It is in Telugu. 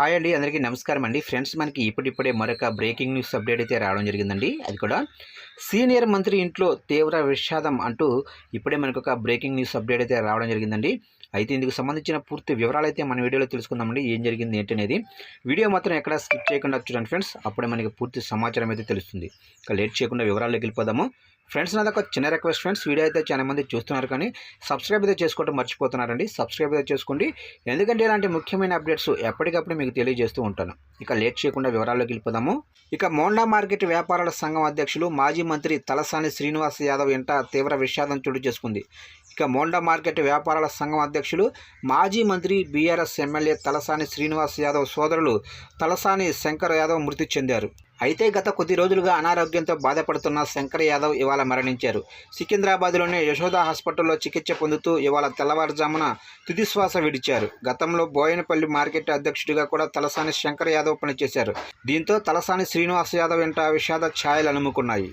హాయ్ అండి అందరికీ నమస్కారం అండి. ఫ్రెండ్స్ మనకి ఇప్పుడిప్పుడే మరొక బ్రేకింగ్ న్యూస్ అప్డేట్ అయితే రావడం జరిగిందండి. అది కూడా సీనియర్ మంత్రి ఇంట్లో తీవ్ర విషాదం అంటూ ఇప్పుడే మనకు ఒక బ్రేకింగ్ న్యూస్ అప్డేట్ అయితే రావడం జరిగిందండి. అయితే ఇందుకు సంబంధించిన పూర్తి వివరాలు అయితే మన వీడియోలో తెలుసుకుందామండి. ఏం జరిగింది ఏంటి అనేది వీడియో మాత్రం ఎక్కడ స్కిప్ చేయకుండా చూడండి ఫ్రెండ్స్. అప్పుడే మనకి పూర్తి సమాచారం అయితే తెలుస్తుంది. ఇక లేట్ చేయకుండా వివరాల్లోకి వెళ్ళిపోదాము. ఫ్రెండ్స్ నాది ఒక చిన్న రిక్వెస్ట్ ఫ్రెండ్స్ వీడియో అయితే చాలా మంది చూస్తున్నారు కానీ సబ్స్క్రైబ్ అయితే చేసుకోవడం మర్చిపోతున్నారండి. సబ్స్క్రైబ్ అయితే చేసుకోండి. ఎందుకంటే ఇలాంటి ముఖ్యమైన అప్డేట్స్ ఎప్పటికప్పుడు మీకు తెలియజేస్తూ ఉంటాను. ఇక లేట్ చేయకుండా వివరాల్లోకి వెళ్ళిపోదాము. ఇక మోండా మార్కెట్ వ్యాపారాల సంఘం అధ్యక్షులు మాజీ మంత్రి తలసాని శ్రీనివాస్ యాదవ్ ఎంట తీవ్ర విషాదం చోటు చేసుకుంది. ఇక మోండా మార్కెట్ వ్యాపారాల సంఘం అధ్యక్షులు మాజీ మంత్రి బీఆర్ఎస్ ఎమ్మెల్యే తలసాని శ్రీనివాస్ యాదవ్ సోదరులు తలసాని శంకర్ యాదవ్ మృతి చెందారు. అయితే గత కొద్ది రోజులుగా అనారోగ్యంతో బాధపడుతున్న శంకర్ యాదవ్ ఇవాళ మరణించారు. సికింద్రాబాద్లోని యశోద హాస్పిటల్లో చికిత్స పొందుతూ ఇవాళ తెల్లవారుజామున తుదిశ్వాస విడిచారు. గతంలో బోయనపల్లి మార్కెట్ అధ్యక్షుడిగా కూడా తలసాని శంకర్ యాదవ్ పనిచేశారు. దీంతో తలసాని శ్రీనివాస్ యాదవ్ వెంట విషాద ఛాయలు అలుముకున్నాయి.